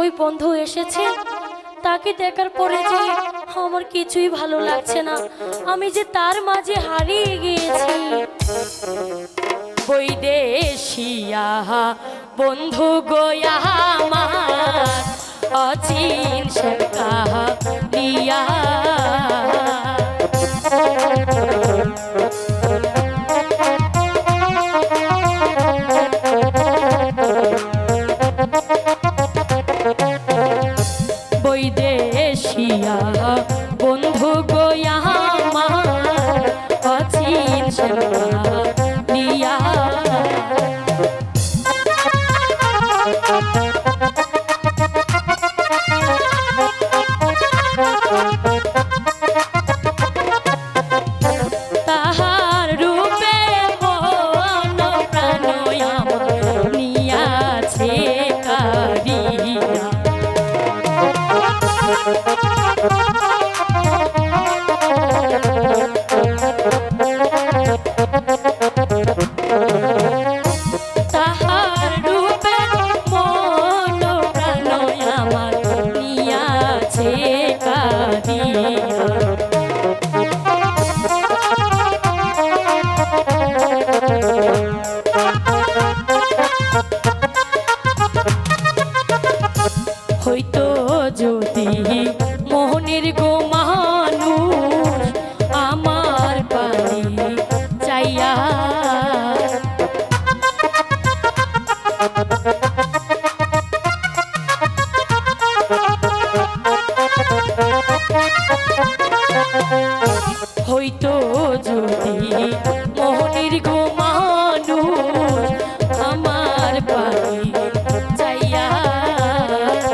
ওই বন্ধু এসেছে। তাকে দেখার পরে যে আমার কিছুই ভালো লাগছে না, আমি যে তার মাঝে হারিয়ে গিয়েছি। বৈদেশিয়া বন্ধু গোয়া আমার, অচিন সে কাহিয়া হইতো যদি মোহনের গো মানুষ আমার পানি চাইয়া হইতো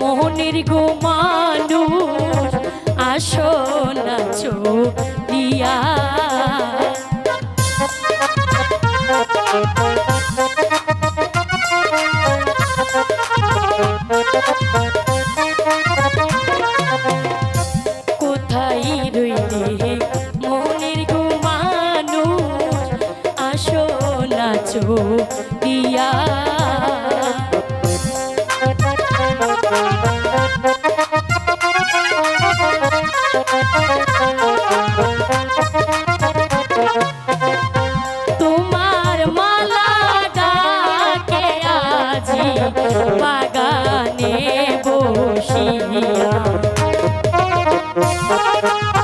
মোহনের গো মানুষ আসো নাচো দিয়া। কোথায় বসিয়া তোমার